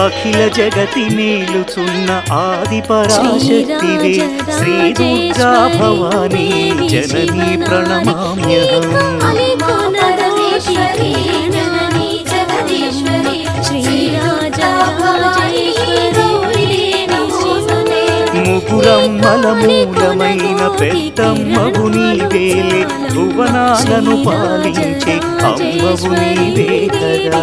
అఖిల జగతి మేలుచున్న ఆది పరాశక్తివే శ్రీ దుర్గా భవానీ జననీ ప్రణమామ్యహం. పరమేశ్వరి జననీ జగదీశ్వరి ముగురమ్మల మూలమైన పెద్దమ్మవు నీవేలే భువనాలను పాలించే అమ్మవు నీవే కదా.